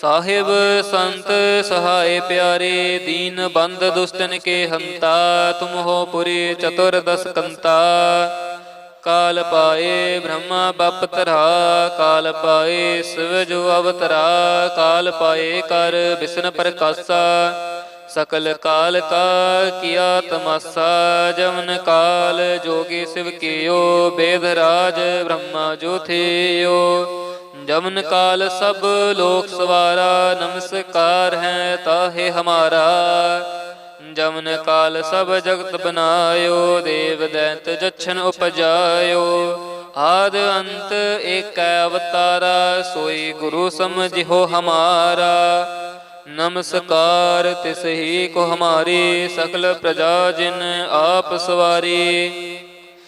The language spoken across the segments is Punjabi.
ਸਾਹਿਬ ਸੰਤ ਸਹਾਏ ਪਿਆਰੇ, ਦੀਨ ਬੰਦ ਦੁਸ਼ਟਨ ਕੇ ਹੰਤਾ, ਤੁਮ ਹੋ ਪੁਰੀ ਚਤੁਰ ਦਸ ਕੰਤਾ। ਕਾਲ ਪਾਏ ਬ੍ਰਹਮਾ ਬਪ ਤਰਾ ਕਾਲ ਪਾਏ ਸਿਵ ਅਵਤਰਾ। ਕਾਲ ਪਾਏ ਕਰ ਵਿਸ਼ਨ ਪ੍ਰਕਾਸ਼ਾ, ਸਕਲ ਕਾਲ ਕਾ ਕੀਆ ਤਮਾਸਾ। ਜਮਨ ਕਾਲ ਜੋਗੀ ਸਿਵ ਕੀਓ, ਬੇਦ ਰਾਜ ਬ੍ਰਹਮਾ ਜੋ ਥਿਓ। ਜਮਨ ਕਾਲ ਸਭ ਲੋਕ ਸਵਾਰਾ, ਨਮਸਕਾਰ ਹੈ ਤਾਹੇ ਹਮਾਰਾ। ਜਮਨ ਕਾਲ ਸਭ ਜਗਤ ਬਨਾਇਓ, ਦੇਵ ਦੈਂਤ ਜਛਨ ਉਪਜਾਇਓ। ਆਦ ਅੰਤ ਏਕੈ ਅਵਤਾਰਾ, ਸੋਈ ਗੁਰੂ ਸਮਝਿਓ ਹਮਾਰਾ। ਨਮਸਕਾਰ ਤਿਸ ਹੀ ਕੋ ਹਮਾਰੀ, ਸਕਲ ਪ੍ਰਜਾ ਜਿਨ ਆਪ ਸਵਾਰੀ।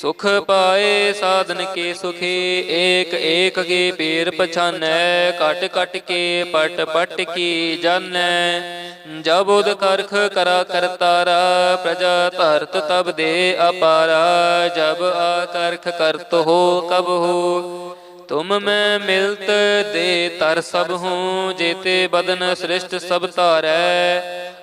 ਸੁਖ ਪਾਏ ਸਾਧਨ ਕੇ ਸੁਖੀ, ਏਕ ਏਕ ਕੇ ਪੀਰ ਪਛਾਨੈ ਕਟ ਕਟ ਕੇ ਪਟ ਪਟ ਕੀ ਜਾਣੈ। ਜਬ ਉਦ ਕਰਖ ਕਰਾ ਕਰਤਾਰਾ ਪ੍ਰਜਾ ਧਰਤ ਤਬ ਦੇ ਅਪਾਰਾ। ਜਬ ਆ ਕਰਖ ਕਰਤ ਹੋ ਕਬ ਹੋ, ਤੁਮ ਮੈਂ ਮਿਲਤ ਦੇ ਤਰ ਸਭ ਹੂੰ, ਜੇਤੇ ਬਦਨ ਸ੍ਰਿਸ਼ਟ ਸਭ ਧਾਰੈ।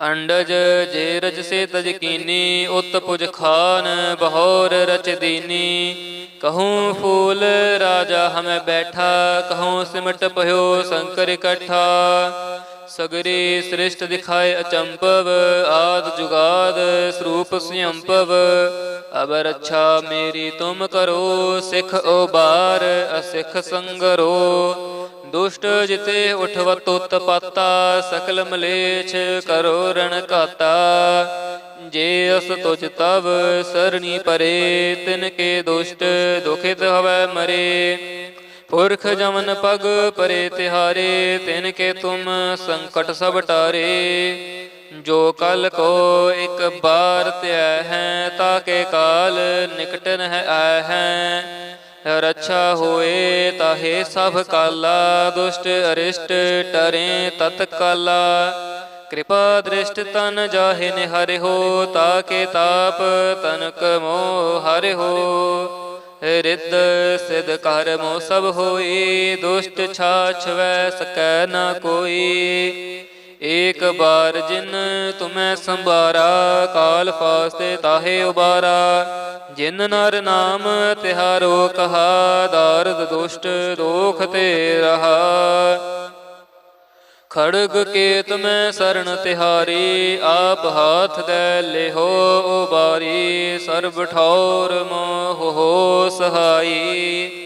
ਅੰਡਜ ਜੇ ਰਜ ਸੇ ਤਜ ਕੀਨੀ, ਉਤ ਪੁਜ ਖਾਨ ਬਹੋਰ ਰਚ ਦੀਨੀ। ਕਹੂੰ ਫੂਲ ਰਾਜਾ ਹਮੈ ਬੈਠਾ, ਕਹੂੰ ਸਿਮਟ ਭਇਓ ਸ਼ੰਕਰ ਇਕੱਠਾ। ਸਗਰੀ ਸ੍ਰਿਸ਼ਟ ਦਿਖਾਏ ਅਚੰਪਵ ਆਦ ਜੁਗਾਦ ਸਰੂਪ ਸਿਅੰਪਵ ਅਬ ਅੱਛਾ ਮੇਰੀ ਤੁਮ ਕਰੋ, ਸਿਖ ਉਬਾਰ ਅਸਿਖ ਸੰਗਰੋ। ਦੁਸ਼ਟ ਜਿਤੇ ਉਠਵਤ ਉਤਪਾਤਾ ਸਕਲ ਮਲੇਛ ਕਰੋ ਰਣ ਕਾਤਾ ਜੇ ਅਸ ਤੁਜ ਤਵ ਸਰਣੀ ਪਰੇ, ਤਿਨ ਕੇ ਦੁਸ਼ਟ ਦੁਖਿਤ ਹਵੈ ਮਰੇ। ਪੁਰਖ ਜਮਨ ਪਗ ਪਰੇ ਤਿਹਾਰੇ, ਤਿਨ ਕੇ ਤੁਮ ਸੰਕਟ ਸਭ ਟਾਰੇ। ਜੋ ਕਲ ਕੋ ਇੱਕ ਬਾਰ ਧਿਆ ਹੈ ਤਾਕੇ ਕਾਲ ਨਿਕਟਨ ਹੈ ਆਇ ਹੈ। ਰੱਛਾ ਹੋਏ ਤਾਹੇ ਸਭ ਕਾਲਾ, ਦੁਸ਼ਟ ਅਰਿਸ਼ਟ ਟਰੇ ਤਤ ਕਾਲਾ। ਕਿਰਪਾ ਦ੍ਰਿਸ਼ਟ ਤਨ ਜਾਹੇ ਨਿਹਰਿ ਹੋ, ਤਾਕੇ ਤਾਪ ਤਨਕ ਮੋ ਹਰਿ ਹੋ। ਰਿੱਧ ਸਿਧ ਕਰਮੋ ਸਭ ਹੋਈ, ਦੁਸ਼ਟ ਛਾਛ ਵੈ ਸਕੈ ਨਾ ਕੋਈ। ਏਕ ਬਾਰ ਜਿਨ ਤੁਮੈ ਸੰਭਾਰਾ, ਕਾਲ ਫਾਸਤੇ ਤਾਹੇ ਉਬਾਰਾ। ਜਿਨ ਨਰ ਨਾਮ ਤਿਹਾਰੋ ਕਹਾ, ਦਾਰਦ ਦੁਸ਼ਟ ਦੋਖ ਤੇ ਰਹਾ। ਖੜਗ ਕੇਤ ਮੈਂ ਸਰਣ ਤਿਹਾਰੀ, ਆਪ ਹਾਥ ਦੇ ਲਿਹੋ ਉਬਾਰੀ। ਸਰਬ ਠੌਰ ਮੋਹ ਹੋ ਸਹਾਈ।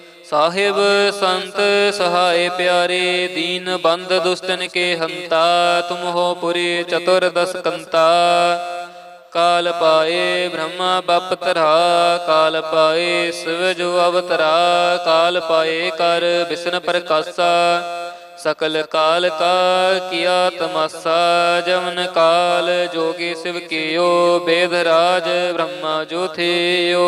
ਸਾਹਿਬ ਸੰਤ ਸਹਾਏ ਪਿਆਰੇ, ਦੀਨ ਬੰਦ ਦੁਸ਼ਟਨ ਕੇ ਹੰਤਾ ਤੁਮ ਹੋ ਪੁਰੀ ਚਤੁਰ ਦਸ ਕੰਤਾ। ਕਾਲ ਪਾਏ ਬ੍ਰਹਮਾ ਬਪ ਤਰਾ ਕਾਲ ਪਾਏ ਸਿਵ ਜੋ ਅਵਤਰਾ। ਕਾਲ ਪਾਏ ਕਰ ਬਿਸ਼ਨ ਪ੍ਰਕਾਸ਼ਾ, ਸਕਲ ਕਾਲ ਕਾ ਕੀਆ ਤਮਾਸਾ। ਜਮਨ ਕਾਲ ਜੋਗੀ ਸਿਵ ਕੀਓ, ਬੇਦ ਰਾਜ ਬ੍ਰਹਮਾ ਜੋ ਥਿਓ।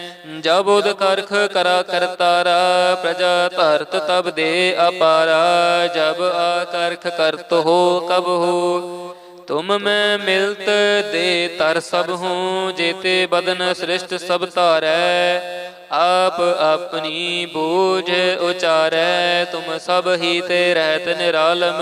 ਜਬ ਉਦ ਕਰਖ ਕਰਾ ਕਰਤਾਰਾ ਪ੍ਰਜਾ ਧਰਤ ਤਬ ਦੇ ਅਪਾਰਾ, ਜਬ ਆ ਕਰਖ ਕਰਤ ਹੋ ਕਬ ਹੋ। ਤੁਮ ਮੈਂ ਮਿਲਤ ਦੇ ਤਰ ਸਭ ਹੂੰ, ਜੇਤੇ ਬਦਨ ਸ੍ਰਿਸ਼ਟ ਸਭ ਧਾਰੈ। ਆਪ ਆਪਣੀ ਬੂਝ ਉਚਾਰੈ, ਤੁਮ ਸਭ ਹੀ ਤੇ ਰਹਿਤ ਨਿਰਾਲਮ।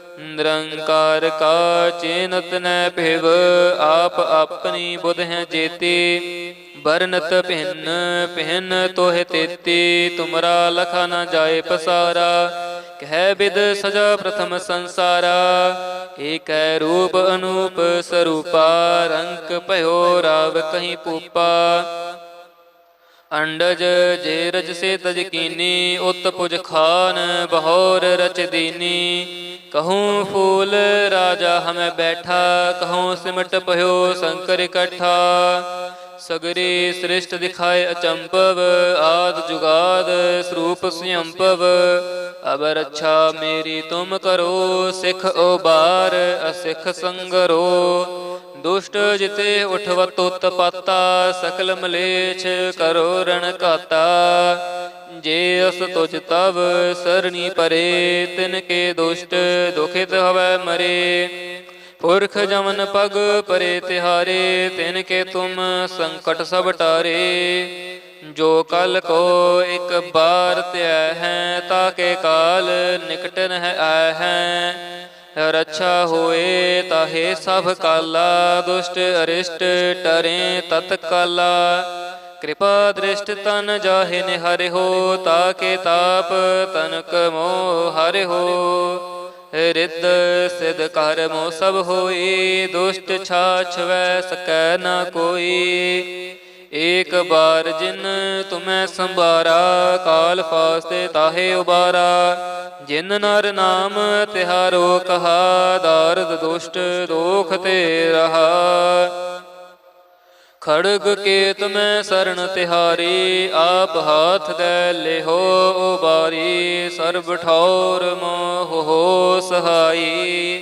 ਨਿਰੰਕਾਰ ਕਾ ਚੇਨਤ ਨੈ ਭਿਵ, ਆਪ ਆਪਣੀ ਬੁਧ ਹੈ ਜੇਤੀ। ਬਰਨਤ ਭਿੰਨ ਭਿੰਨ ਤੋਹਿ ਤੇਤੀ, ਤੁਮਰਾ ਲਖਾ ਨਾ ਜਾਏ ਪਸਾਰਾ। ਕਹਿ ਬਿਦ ਸਜਾ ਪ੍ਰਥਮ ਸੰਸਾਰਾ। ਏਕੈ ਰੂਪ ਅਨੂਪ ਸਰੂਪਾ, ਰੰਕ ਭਇਓ ਰਾਵ ਕਹੀਂ ਪੂਪਾ। ਅੰਡਜ ਜੇ ਰਜ ਸੇ ਤਜ ਕੀਨੀ, ਉਤ ਪੁਜ ਖਾਨ, ਬਹੋਰ ਰਚ ਦੀਨੀ। ਕਹੂੰ ਫੂਲ ਰਾਜਾ ਹਮੈ ਬੈਠਾ, ਕਹੂੰ ਸਿਮਟ ਭਇਓ ਸ਼ੰਕਰ ਇਕੱਠਾ। ਸਗਰੀ ਸ੍ਰਿਸ਼ਟ ਦਿਖਾਏ ਅਚੰਪਵ ਆਦ ਜੁਗਾਦ ਸਰੂਪ ਸਿਅੰਪਵ ਅਬ ਅੱਛਾ ਮੇਰੀ ਤੁਮ ਕਰੋ, ਸਿਖ ਉਬਾਰ ਅਸਿਖ ਸੰਗਰੋ। ਦੁਸ਼ਟ ਜਿਤੇ ਉਠਵਤ ਉਤਪਾਤਾ ਸਕਲ ਮਲੇਛ ਕਰੋ ਰਣ ਕਾਤਾ ਜੇ ਅਸ ਤੁਜ ਤਵ ਸਰਣੀ ਪਰੇ, ਤਿਨ ਕੇ ਦੁਸ਼ਟ ਦੁਖਿਤ ਹਵੈ ਮਰੇ। ਪੁਰਖ ਜਮਨ ਪਗ ਪਰੇ ਤਿਹਾਰੇ, ਤਿਨ ਕੇ ਤੁਮ ਸੰਕਟ ਸਭ ਟਾਰੇ। ਜੋ ਕਲ ਕੋ ਇੱਕ ਬਾਰ ਧਿਆ ਹੈ ਤਾਕੇ ਕਾਲ ਨਿਕਟਨ ਹੈ ਆਇ ਹੈ। ਰੱਛਾ ਹੋਏ ਤਾਹੇ ਸਭ ਕਾਲਾ, ਦੁਸ਼ਟ ਅਰਿਸ਼ਟ ਟਰੇ ਤਤ ਕਾਲਾ ਕਿਰਪਾ ਦ੍ਰਿਸ਼ਟ ਤਨ ਜਾਹੇ ਨਿਹਰਿ ਹੋ, ਤਾਕੇ ਤਾਪ ਤਨਕ ਮੋਹ ਹਰਿ ਹੋ। ਰਿੱਧ ਸਿਧ ਕਰਮੋ ਸਭ ਹੋਈ ਦੁਸ਼ਟ ਛਾਛ ਸਕੈ ਨਾ ਕੋਈ। ਏਕ ਬਾਰ ਜਿਨ ਤੁਮੈ ਸੰਭਾਰਾ, ਕਾਲ ਫਾਸਤੇ ਤਾਹੇ ਉਬਾਰਾ। ਜਿਨ ਨਰ ਨਾਮ ਤਿਹਾਰੋ ਕਹਾ, ਦਾਰਦ ਦੁਸ਼ਟ ਦੋਖ ਤੇ ਰਹਾ। ਖੜਗ ਕੇਤ ਮੈਂ ਸਰਣ ਤਿਹਾਰੀ, ਆਪ ਹਾਥ ਦੇ ਲਿਹੋ ਉਬਾਰੀ। ਸਰਬ ਠੌਰ ਮੋਹ ਹੋ ਸਹਾਈ।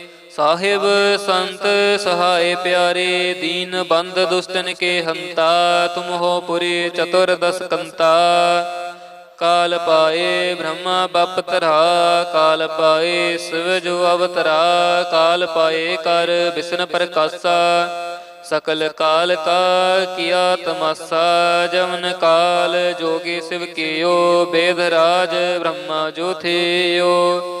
ਸਾਹਿਬ ਸੰਤ ਸਹਾਏ ਪਿਆਰੇ, ਦੀਨ ਬੰਦ ਦੁਸ਼ਟਨ ਕੇ ਹੰਤਾ ਤੁਮ ਹੋ ਪੁਰੀ ਚਤੁਰ ਦਸ ਕੰਤਾ। ਕਾਲ ਪਾਏ ਬ੍ਰਹਮਾ ਬਪ ਤਰਾ ਕਾਲ ਪਾਏ ਸਿਵ ਜੋ ਅਵਤਰਾ। ਕਾਲ ਪਾਏ ਕਰ ਵਿਸ਼ਨ ਪ੍ਰਕਾਸ਼ਾ, ਸਕਲ ਕਾਲ ਕਾ ਕੀਆ ਤਮਾਸਾ। ਜਮਨ ਕਾਲ ਜੋਗੀ ਸਿਵ ਕੀਓ ਬੇਦ ਰਾਜ ਬ੍ਰਹਮਾ ਜੋ ਥਿਓ।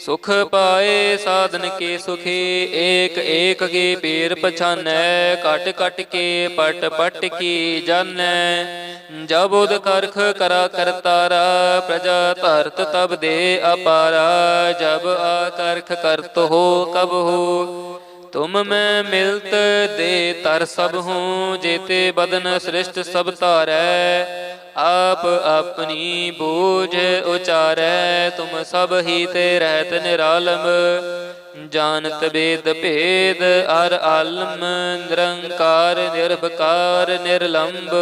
ਸੁਖ ਪਾਏ ਸਾਧਨ ਕੇ ਸੁਖੀ, ਏਕ ਏਕ ਕੀ ਪੀਰ ਪਛਾਨੈ ਕਟ ਕਟ ਕੇ ਪਟ ਪਟ ਕੀ ਜਾਣੈ। ਜਬ ਉਦ ਕਰਖ ਕਰਾ ਕਰਤਾਰਾ ਪ੍ਰਜਾ ਧਰਤ ਤਬ ਦੇ ਅਪਾਰਾ। ਜਬ ਆ ਕਰਖ ਕਰਤ ਹੋ ਕਬ ਹੋ ਤੁਮ ਮੈਂ ਮਿਲਤ ਦੇ ਤਰ ਸਭ ਹੂੰ, ਜੇਤੇ ਬਦਨ ਸ੍ਰਿਸ਼ਟ ਸਭ ਧਾਰੈ। ਆਪ ਆਪਣੀ ਬੋਝ ਉਚਾਰੈ, ਤੁਮ ਸਭ ਹੀ ਤੇ ਰਹਿਤ ਨਿਰਾਲਮ। ਜਾਣਤ ਬੇਦ ਭੇਦ ਅਰ ਆਲਮ, ਨਿਰੰਕਾਰ, ਨਿਰਭਕਾਰ ਨਿਰਲੰਭ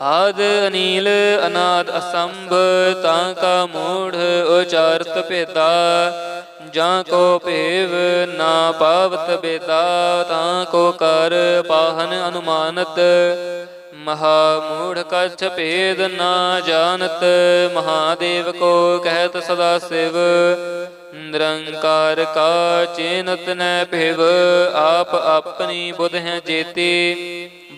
ਆਦ ਅਨੀਲ, ਅਨਾਦ ਅਸੰਭ, ਤਾਂ ਕਾ ਮੂੜ ਉਚਾਰਤ ਭੇਦਾ। ਜਾਂ ਕੋ ਭੇਵ ਨਾ ਪਾਵਤ ਬੇਤਾ, ਤਾਂ ਕੋ ਕਰ ਪਾਹਨ ਅਨੁਮਾਨਤ। ਮਹਾ ਮੂੜ ਕਛ ਭੇਦ ਨਾ ਜਾਣਤ, ਮਹਾਦੇਵ ਕੋ ਕਹਿਤ ਸਦਾ ਸਿਵ। ਨਿਰੰਕਾਰ ਕਾ ਚੇਨਤ ਨੈ ਭਿਵ, ਆਪ ਆਪਣੀ ਬੁਧ ਹੈ ਜੇਤੀ।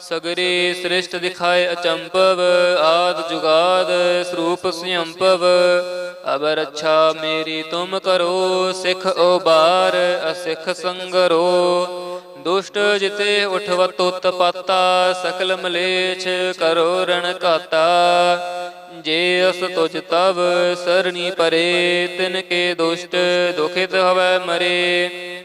ਸਗਰੇ ਸ੍ਰਿਸ਼ਟ ਦਿਖਾਏ ਅਚੰਪਵ ਆਦ ਜੁਗਾਦ ਸਰੂਪ ਸਿਅੰਪਵ ਅਬ ਅੱਛਾ ਮੇਰੀ ਤੁਮ ਕਰੋ, ਸਿਖ ਉਬਾਰ, ਅਸਿਖ ਸੰਗਰੋ। ਦੁਸ਼ਟ ਜਿਤੇ ਉਠਵਤ ਉਤਪਾਤਾ, ਸਕਲ ਮਲੇਛ ਕਰੋ ਰਣ ਕਾਤਾ ਜੇ ਅਸ ਤੁਜ ਤਵ, ਸਰਣੀ ਪਰੇ, ਤਿਨ ਕੇ ਦੁਸ਼ਟ, ਦੁਖਿਤ ਹਵੈ ਮਰੇ।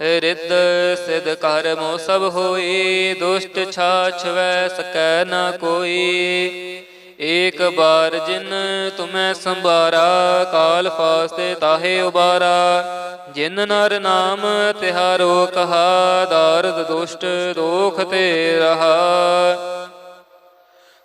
ਰਿੱਧ ਸਿਧ ਕਰ ਮੋ ਸਭ ਹੋਈ, ਦੁਸ਼ਟ ਛਾਛ ਸਕੈ ਨਾ ਕੋਈ। ਏਕ ਬਾਰ ਜਿਨ ਤੁਮੈ ਸੰਭਾਰਾ, ਕਾਲ ਫਾਸਤੇ ਤਾਹੇ ਉਬਾਰਾ। ਜਿਨ ਨਰ ਨਾਮ ਤਿਹਾਰੋ ਕਹਾ, ਦਾਰਦ ਦੁਸ਼ਟ ਦੋਖ ਤੇ ਰਹਾ।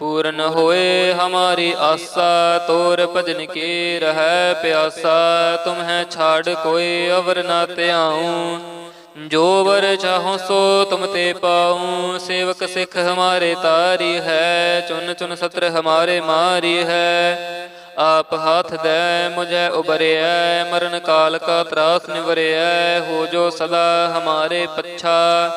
ਪੂਰਨ ਹੋਏ ਹਮਾਰੀ ਆਸਾ, ਤੋਰ ਭਜਨ ਕੀ ਰਹਿ ਪਿਆਸਾ ਤੁਮ ਹੈ ਛਾੜ ਕੋਈ ਅਵਰ ਨਾ ਧਿਆਉ। ਜੋ ਵਰ ਚਾਹੋ ਸੋ ਤੁਮ ਤੇ ਪਾਉ, ਸੇਵਕ ਸਿੱਖ ਹਮਾਰੇ ਤਾਰੀ ਹੈ, ਚੁਨ ਚੁਨ ਸਤਰ ਹਮਾਰੇ ਮਾਰੀ ਹੈ। ਆਪ ਹਾਥ ਦੇ, ਮੁਝੇ ਉਬਰਿਆ ਮਰਨ ਕਾਲ ਕਾ ਤਰਾਸ ਨਿਵਰਿਐ, ਹੋ ਜੋ ਸਦਾ ਹਮਾਰੇ ਪੱਛਾ।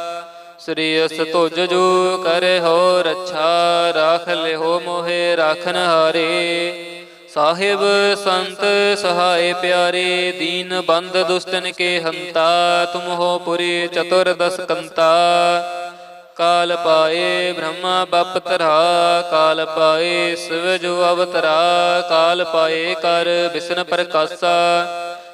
ਸ੍ਰੀ ਅਸ ਤੁਜ ਜੋ ਕਰੇ ਹੋ ਰੱਛਾ ਰਾਖ ਲਿਓ ਮੋਹਿ ਰਾਖਨ ਹਾਰੇ। ਸਾਹਿਬ ਸੰਤ ਸਹਾਏ ਪਿਆਰੇ, ਦੀਨ ਬੰਦ ਦੁਸ਼ਟਨ ਕੇ ਹੰਤਾ ਤੁਮ ਹੋ ਪੁਰੀ ਚਤੁਰ ਦਸ ਕੰਤਾ। ਕਾਲ ਪਾਏ ਬ੍ਰਹਮਾ ਬਪ ਤਰਾ ਕਾਲ ਪਾਏ ਸਿਵ ਜੋ ਅਵਤਰਾ, ਕਾਲ ਪਾਏ ਕਰ ਬਿਸ਼ਨ ਪ੍ਰਕਾਸ਼ਾ।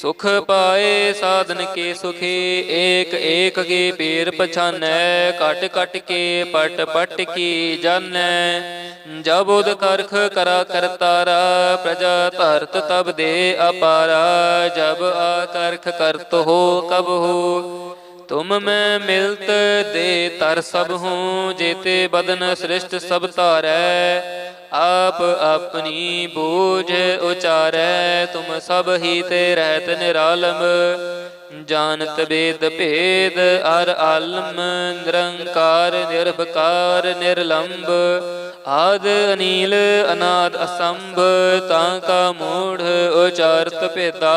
ਸੁਖ ਪਾਏ ਸਾਧਨ ਕੇ ਸੁਖੀ, ਏਕ ਏਕ ਕੀ ਪੀਰ ਪਛਾਨੈ ਕਟ ਕਟ ਕੇ ਪਟ ਪਟ ਕੀ ਜਾਣੈ। ਜਬ ਉਦ ਕਰਖ ਕਰਾ ਕਰਤਾਰਾ ਪ੍ਰਜਾ ਧਰਤ ਤਬ ਦੇ ਅਪਾਰਾ। ਜਬ ਆ ਕਰਖ ਕਰਤ ਹੋ ਕਬ ਹੋ ਤੁਮ ਮੈਂ ਮਿਲਤ ਦੇ ਤਰ ਸਭ ਹੂੰ ਜੇਤੇ ਬਦਨ ਸ੍ਰਿਸ਼ਟ ਸਭ ਧਾਰੈ। ਆਪ ਆਪਣੀ ਬੂਝ ਉਚਾਰੈ, ਤੁਮ ਸਭ ਹੀ ਤੇ ਰਹਿਤ ਨਿਰਾਲਮ। ਜਾਣਤ ਬੇਦ ਭੇਦ ਅਰ ਆਲਮ, ਨਿਰੰਕਾਰ, ਨਿਰਭਕਾਰ ਨਿਰਲੰਭ ਆਦ ਅਨੀਲ, ਅਨਾਦ ਅਸੰਭ, ਤਾਂ ਕਾ ਮੂੜ ਉਚਾਰਤ ਭੇਦਾ।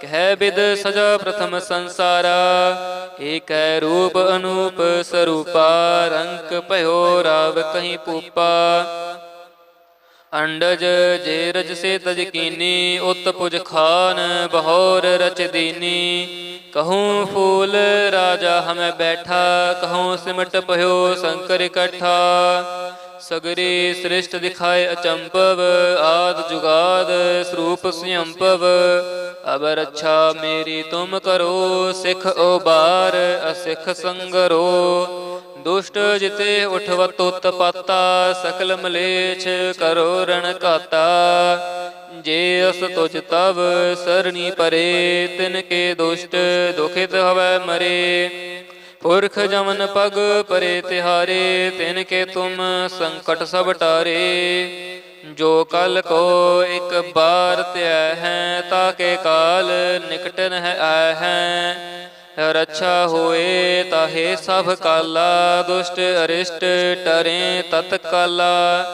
ਕਹਿ ਬਿਦ ਸਜਾ ਪ੍ਰਥਮ ਸੰਸਾਰਾ, ਏਕੈ ਰੂਪ ਅਨੂਪ ਸਰੂਪਾ, ਰੰਕ ਭਇਓ ਰਾਵ ਕਹੀਂ ਪੂਪਾ। ਅੰਡਜ ਜੇ ਰਜ ਸੇ ਤਜ ਕੀਨੀ ਉਤ ਪੁਜ ਖਾਨ ਬਹੋਰ ਰਚ ਦੀਨੀ। ਕਹੂੰ ਫੂਲ ਰਾਜਾ ਹਮੈ ਬੈਠਾ, ਕਹੂੰ ਸਿਮਟ ਭਇਓ ਸ਼ੰਕਰ ਇਕੱਠਾ। ਸਗਰੀ ਸ੍ਰਿਸ਼ਟ ਦਿਖਾਏ ਅਚੰਪਵ, ਆਦ ਜੁਗਾਦ, ਸਰੂਪ ਸਿਅੰਪਵ ਅਬ ਅੱਛਾ ਮੇਰੀ ਤੁਮ ਕਰੋ, ਸਿਖ ਉਬਾਰ ਅਸਿਖ ਸੰਗਰੋ। ਦੁਸ਼ਟ ਜਿਤੇ ਉਠਵਤ ਉਤਪਾਤਾ ਸਕਲ ਮਲੇਛ ਕਰੋ ਰਣ ਕਾਤਾ ਜੇ ਅਸ ਤੁਜ ਤਵ, ਸਰਣੀ ਪਰੇ, ਤਿਨ ਕੇ ਦੁਸ਼ਟ ਦੁਖਿਤ ਹਵੈ ਮਰੇ। ਪੁਰਖ ਜਮਨ ਪਗ ਪਰੇ ਤਿਹਾਰੇ, ਤਿਨ ਕੇ ਤੁਮ ਸੰਕਟ ਸਭ ਟਾਰੇ। ਜੋ ਕਲ ਕੋ ਇੱਕ ਬਾਰ ਧਿਆ ਹੈ ਤਾਕੇ ਕਾਲ ਨਿਕਟ ਨ ਹੈ ਆਇ ਹੈ। ਰੱਛਾ ਹੋਏ ਤਾਹੇ ਸਭ ਕਾਲਾ, ਦੁਸ਼ਟ ਅਰਿਸ਼ਟ ਟਰੇ ਤਤ ਕਾਲਾ।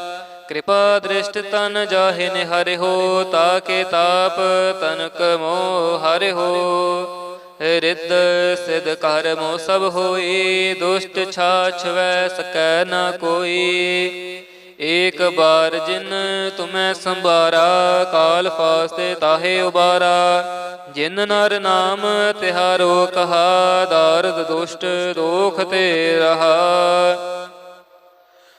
ਕਿਰਪਾ ਦ੍ਰਿਸ਼ਟ ਤਨ ਜਾਹੇ ਨਿਹਰਿ ਹੋ ਤਾਕੇ ਤਾਪ ਤਨਕ ਮੋ ਹਰਿ ਹੋ। ਰਿੱਧ ਸਿਧ ਕਰਮੋ ਸਭ ਹੋਈ, ਦੁਸ਼ਟ ਛਾਛ ਸਕੈ ਨਾ ਕੋਈ। ਏਕ ਬਾਰ ਜਿਨ ਤੁਮੈ ਸੰਭਾਰਾ, ਕਾਲ ਫਾਸਤੇ ਤਾਹੇ ਉਬਾਰਾ। ਜਿਨ ਨਰ ਨਾਮ ਤਿਹਾਰੋ ਕਹਾ, ਦਾਰਦ ਦੁਸ਼ਟ ਦੋਖ ਤੇ ਰਹਾ।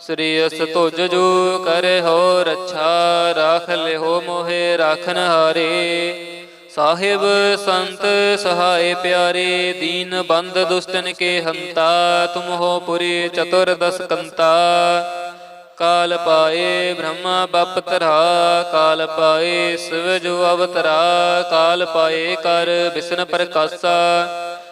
ਸ੍ਰੀ ਅਸ ਤੁਜ ਜੋ ਕਰੇ ਹੋ ਰੱਛਾ ਰਾਖ ਲਿਓ ਮੋਹਿ ਰਾਖਨ ਹਾਰੇ। ਸਾਹਿਬ ਸੰਤ ਸਹਾਏ ਪਿਆਰੇ, ਦੀਨ ਬੰਦ ਦੁਸ਼ਟਨ ਕੇ ਹੰਤਾ, ਤੁਮ ਹੋ ਪੁਰੀ ਚਤੁਰ ਦਸ ਕੰਤਾ। ਕਾਲ ਪਾਏ ਬ੍ਰਹਮਾ ਬਪ ਤਰਾ ਕਾਲ ਪਾਏ ਸਿਵ ਜੋ ਅਵਤਰਾ, ਕਾਲ ਪਾਏ ਕਰ ਬਿਸ਼ਨ ਪ੍ਰਕਾਸ਼ਾ।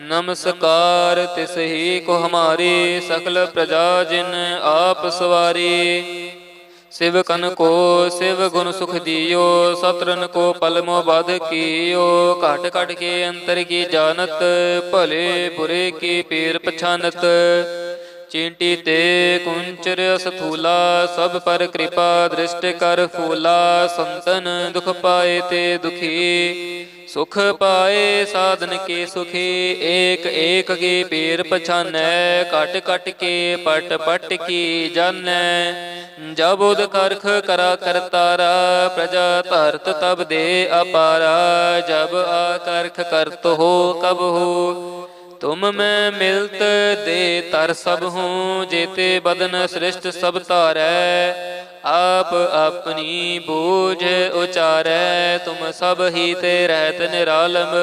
ਨਮਸਕਾਰ, ਤਿਸ ਹੀ ਕੋ ਹਮਾਰੀ ਸਕਲ ਪ੍ਰਜਾ ਜਿਨ ਆਪ ਸਵਾਰੀ। ਸਿਵ ਕਨ ਕੋ ਸਿਵ ਗੁਣ ਸੁਖ ਦਿਓ, ਸਤਰਨ ਕੋ ਪਲਮੋ ਬਧ ਕੀਓ। ਘਟ ਘਟ ਕੇ ਅੰਤਰ ਕੀ ਜਾਣਤ, ਭਲੇ ਬੁਰੇ ਕੀ ਪੀਰ ਪਛਾਨਤ। ਚਿੰਟੀ ਤੇ ਕੁੰਚਰ ਸਥੂਲਾ ਸਭ ਪਰ ਕਿਰਪਾ ਦ੍ਰਿਸ਼ਟ ਕਰ ਫੂਲਾ। ਸੰਤਨ ਦੁਖ ਪਾਏ ਤੇ ਦੁਖੀ। ਸੁਖ ਪਾਏ ਸਾਧਨ ਕੇ ਸੁਖੀ, ਏਕ ਏਕ ਕੇ ਪੀਰ ਪਛਾਨੈ ਕਟ ਕਟ ਕੇ ਪਟ ਪਟ ਕੀ ਜਾਣੈ। ਜਬ ਉਦ ਕਰਖ ਕਰਾ ਕਰਤਾਰਾ ਪ੍ਰਜਾ ਧਰਤ ਤਬ ਦੇ ਅਪਾਰਾ। ਜਬ ਆ ਕਰਖ ਕਰਤ ਹੋ ਕਬ ਹੋ ਤੁਮ ਮੈਂ ਮਿਲਤ ਦੇ ਤਰ ਸਭ ਹੂੰ ਜੇਤੇ ਬਦਨ ਸ੍ਰਿਸ਼ਟ ਸਭ ਧਾਰੈ। ਆਪ ਆਪਣੀ ਬੋਝ ਉਚਾਰੈ, ਤੁਮ ਸਭ ਹੀ ਤੇ ਰਹਿਤ ਨਿਰਾਲਮ।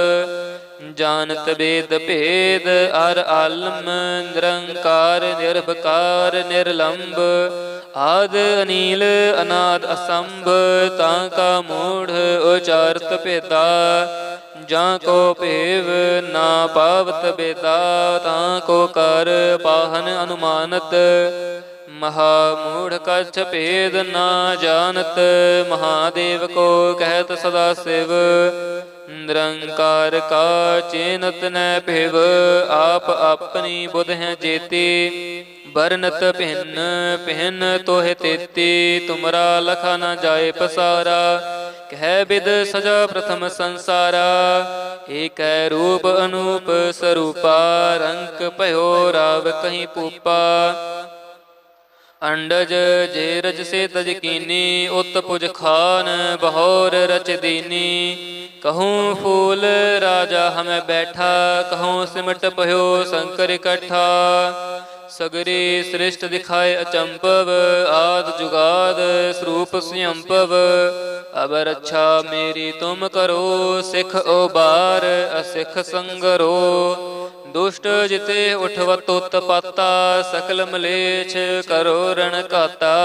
ਜਾਣਤ ਬੇਦ ਭੇਦ ਅਰ ਆਲਮ, ਨਿਰੰਕਾਰ ਨਿਰਭਕਾਰ ਨਿਰਲੰਭ ਆਦ ਅਨੀਲ, ਅਨਾਦ ਅਸੰਭ, ਤਾਂ ਕਾ ਮੂੜ ਉਚਾਰਤ ਭੇਦਾ। ਜਾਂ ਕੋ ਭੇਵ ਨਾ ਪਾਵਤ ਬੇਦਾ ਤਾਂ ਕੋ ਕਰ ਪਾਹਨ ਅਨੁਮਾਨਤ। ਮਹਾ ਮੂੜ ਕਛ ਭੇਦ ਨਾ ਜਾਣਤ, ਮਹਾਦੇਵ ਕੋ ਕਹਿਤ ਸਦਾ ਸਿਵ। ਨਿਰੰਕਾਰ ਕਾ ਚੇਨਤ ਨੈ ਭਿਵ, ਆਪ ਆਪਣੀ ਬੁਧ ਹੈ ਜੇਤੀ। ਬਰਨਤ ਭਿੰਨ ਭਿੰਨ ਤੋਹਿ ਤੇਤੀ, ਤੁਮਰਾ ਲਖਾ ਨਾ ਜਾਏ ਪਸਾਰਾ। ਕਹਿ ਬਿਦ ਸਜਾ ਪ੍ਰਥਮ ਸੰਸਾਰਾ, ਏਕੈ ਰੂਪ ਅਨੂਪ ਸਰੂਪਾ, ਰੰਕ ਭਇਓ ਰਾਵ ਕਹੀਂ ਪੂਪਾ। ਅੰਡਜ ਜੇ ਰਜ ਸੇ ਤਜ ਕੀਨੀ, ਉਤ ਪੁਜ ਖਾਨ ਬਹੋਰ ਰਚ ਦੀਨੀ। ਕਹੂੰ ਫੂਲ ਰਾਜਾ ਹਮੈ ਬੈਠਾ, ਕਹੂੰ ਸਿਮਟ ਭਇਓ ਸ਼ੰਕਰ ਇਕੱਠਾ। ਸਗਰੇ ਸ੍ਰਿਸ਼ਟ ਦਿਖਾਏ ਅਚੰਪਵ, ਆਦ ਜੁਗਾਦ ਸਰੂਪ ਸਿਅੰਪਵ ਅਬ ਅੱਛਾ ਮੇਰੀ ਤੁਮ ਕਰੋ, ਸਿਖ ਉਬਾਰ ਅਸਿਖ ਸੰਗਰੋ। ਦੁਸ਼ਟ ਜਿਤੇ ਉਠਵਤ ਉਤਪਾਤਾ, ਸਕਲ ਮਲੇਛ ਕਰੋ ਰਣ ਕਾਤਾ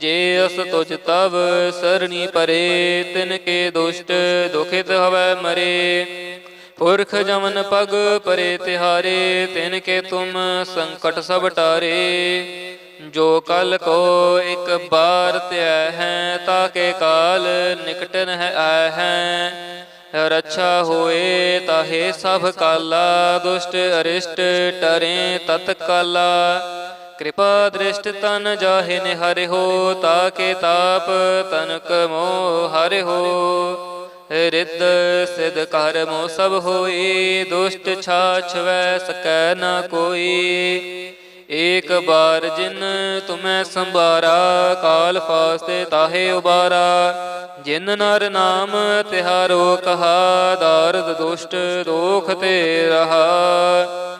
ਜੇ ਅਸ ਤੁਜ ਤਵ, ਸਰਣੀ ਪਰੇ, ਤਿਨ ਕੇ ਦੁਸ਼ਟ, ਦੁਖਿਤ ਹਵੈ ਮਰੇ। ਪੁਰਖ ਜਮਨ ਪਗ ਪਰੇ ਤਿਹਾਰੇ, ਤਿਨ ਕੇ ਤੁਮ ਸੰਕਟ ਸਭ ਟਾਰੇ। ਜੋ ਕਲ ਕੋ ਇੱਕ ਬਾਰ ਧਿਆ ਹੈ ਤਾਕੇ ਕਾਲ ਨਿਕਟਨ ਹੈ ਆਇ ਹੈ। ਰੱਛਾ ਹੋਏ ਤਾਹੇ ਸਭ ਕਾਲਾ, ਦੁਸ਼ਟ ਅਰਿਸ਼ਟ ਟਰੇ ਤਤ ਕਾਲਾ। ਕਿਰਪਾ ਦ੍ਰਿਸ਼ਟ ਤਨ ਜਾਹੇ ਨਿਹਰਿ ਹੋ, ਤਾ ਕੇ ਤਾਪ ਤਨਕ ਮੋ ਹਰਿ ਹੋ। ਰਿੱਧ ਸਿਧ ਕਰਮੋ ਸਭ ਹੋਈ, ਦੁਸ਼ਟ ਛਾਛ ਸਕੈ ਨਾ ਕੋਈ। ਏਕ ਬਾਰ ਜਿਨ ਤੁਮੈ ਸੰਭਾਰਾ, ਕਾਲ ਫਾਸਤੇ ਤਾਹੇ ਉਬਾਰਾ। ਜਿਨ ਨਰ ਨਾਮ ਤਿਹਾਰੋ ਕਹਾ, ਦਾਰਦ ਦੁਸ਼ਟ ਦੋਖ ਤੇ ਰਹਾ।